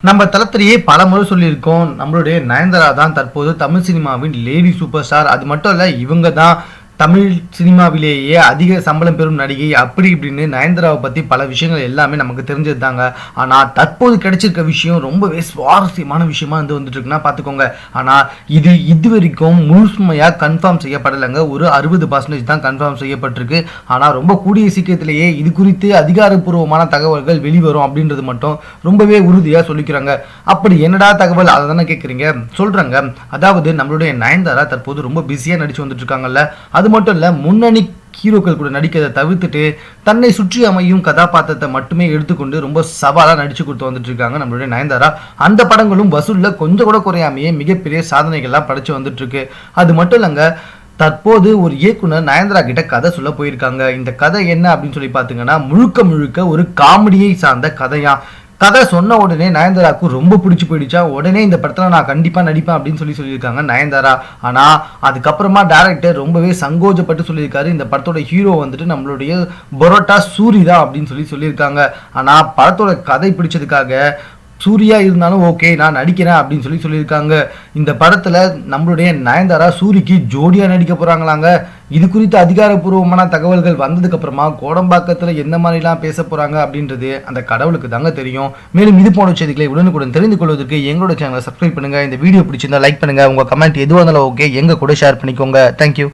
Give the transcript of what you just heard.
நம்ம தளத்திலேயே பல முறை சொல்லியிருக்கோம் நம்மளுடைய நயன்தாரா தான் தற்போது தமிழ் சினிமாவின் லேடி சூப்பர் ஸ்டார் அது மட்டும் இல்லை இவங்க தான் தமிழ் சினிமாவிலேயே அதிக சம்பளம் பெறும் நடிகை அப்படி இப்படின்னு நயன்தாராவை பற்றி பல விஷயங்கள் எல்லாமே நமக்கு தெரிஞ்சது தாங்க ஆனால் தற்போது கிடைச்சிருக்க விஷயம் ரொம்பவே சுவாரஸ்யமான விஷயமா வந்து வந்துட்டுருக்குன்னா பார்த்துக்கோங்க ஆனால் இது இது வரைக்கும் முழுமையா கன்ஃபார்ம் செய்யப்படலைங்க. ஒரு அறுபது பர்சன்டேஜ் தான் கன்ஃபார்ம் செய்யப்பட்டிருக்கு. ஆனால் ரொம்ப கூடிய சீக்கிரத்திலேயே இது குறித்து அதிகாரப்பூர்வமான தகவல்கள் வெளிவரும் அப்படின்றது மட்டும் ரொம்பவே உறுதியாக சொல்லிக்கிறாங்க. அப்படி என்னடா தகவல்? அதை தானே கேட்குறீங்க சொல்கிறாங்க அதாவது நம்மளுடைய நயன்தாரா தற்போது ரொம்ப பிஸியாக நடிச்சு வந்துட்டு இருக்காங்கல்ல அது மட்டும் இல்லை முன்னணி ஹீரோக்கள் கூட நடிக்கிறதை தவிர்த்துட்டு தன்னை சுற்றி அமையும் கதாபாத்திரத்தை மட்டுமே எடுத்துக்கொண்டு ரொம்ப சவாலாக நடிச்சு கொடுத்து வந்துட்டு இருக்காங்க நம்மளுடைய நயன்தாரா. அந்த படங்களும் வசூலில் கொஞ்சம் கூட குறையாமையே மிகப்பெரிய சாதனைகள்லாம் படைச்சு வந்துட்டு இருக்கு. அது மட்டும் இல்லைங்க தற்போது ஒரு இயக்குனர் நயன்தாரா கிட்ட கதை சொல்ல போயிருக்காங்க. இந்த கதை என்ன அப்படின்னு சொல்லி பார்த்தீங்கன்னா முழுக்க முழுக்க ஒரு காமெடியை சார்ந்த கதையா. கதை சொன்ன உடனே நயன்தாராவுக்கு ரொம்ப பிடிச்சி போயிடுச்சா? உடனே இந்த படத்தில் நான் கண்டிப்பாக நடிப்பேன் அப்படின்னு சொல்லி சொல்லியிருக்காங்க நயன்தாரா. ஆனால் அதுக்கப்புறமா டேரக்டர் ரொம்பவே சங்கோஜப்பட்டு சொல்லியிருக்காரு இந்த படத்தோட ஹீரோ வந்துட்டு நம்மளுடைய பரோட்டா சூரி தான் அப்படின்னு சொல்லி சொல்லியிருக்காங்க. ஆனால் படத்தோட கதை பிடிச்சதுக்காக சூர்யா இருந்தாலும் ஓகே நான் நடிக்கிறேன் அப்படின்னு சொல்லி சொல்லியிருக்காங்க. இந்த படத்தில் நம்மளுடைய நயன்தாரா சூரிக்கு ஜோடியாக நடிக்க போகிறாங்களாங்க இது குறித்து அதிகாரப்பூர்வமான தகவல்கள் வந்ததுக்கப்புறமா கோடம்பாக்கத்தில் எந்த மாதிரிலாம் பேச போகிறாங்க அப்படின்றது அந்த கடவுளுக்கு தாங்க தெரியும். மேலும் இது போன செய்திகளை உடனுக்குடன் தெரிந்து கொள்வதற்கு எங்களோட சேனலை சப்ஸ்கிரைப் பண்ணுங்கள் இந்த வீடியோ பிடிச்சிருந்தா லைக் பண்ணுங்கள் உங்கள் கமெண்ட் எதுவாக இருந்தாலும் ஓகே எங்கள் கூட ஷேர் பண்ணிக்கோங்க. தேங்க்யூ